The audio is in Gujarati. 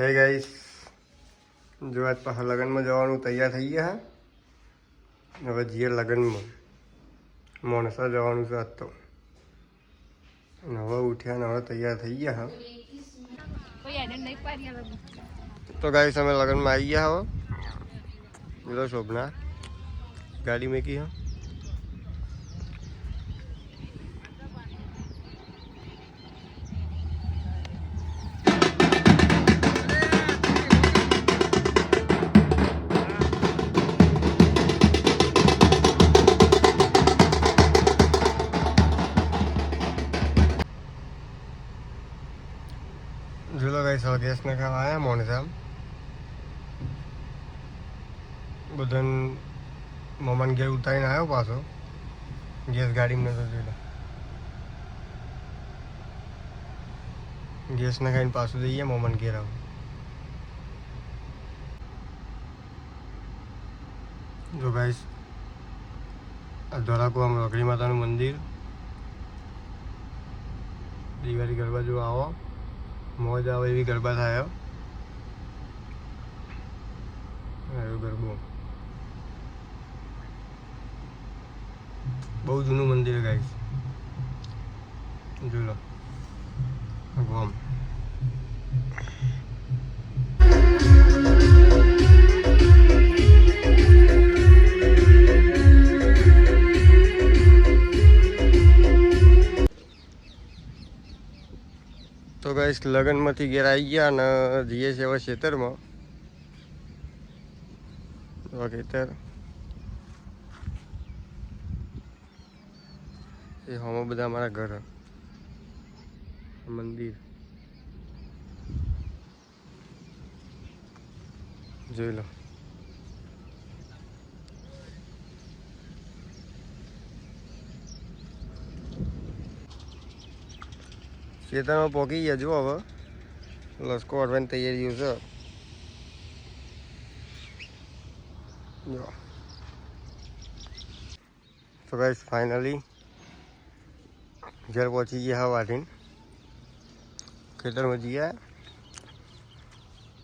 હે ગાઈસ જો આજ પાછા લગ્નમાં જવાનું તૈયાર થઈ ગયા હા હવે જઈએ લગ્નમાં. મોણસા જવાનું છે આજ તો. હવે ઉઠ્યા ને હવે તૈયાર થઈ ગયા હા. તો ગાઈસ અમે લગ્નમાં આવી ગયા હવે બોલો શોભના. ગાડી મેકી હા. જોલો ગાઈસ હવે ગેસ ને ખાવા આવ્યા મોણસા બધાને મમાન ઘેર ઉતારીને આવ્યો પાછો ગેસ ગાડીમાં નતો જોયેલો ગેસ ને ખાઈને પાછું જઈએ મમાન ઘેર આવું જો ગાઈસ, આ ધોરાકો આમ રગડી માતાનું મંદિર. દિવાળી ગરબા જો આવો. મોજ આવે એવી ગરબા થાય આવ્યો ગરબો. બહુ જૂનું મંદિર ગાય જોઈ લો. ગોમ તો ગાઈસ લગ્નમાંથી ઘેર આવી ગયા અને જઈએ છીએ હવે ખેતરમાં. ખેતર. એ હમો બધા અમારા ઘર. મંદિર. જોઈ લો. ખેતરમાં પોકી ગયા, જુઓ હવે. લસકો અડવાની તૈયારીઓ છે. તો ગાઈસ ફાઇનલી ઘેર પહોંચી ગયા હવા વાટીને ખેતરમાં જઈએ.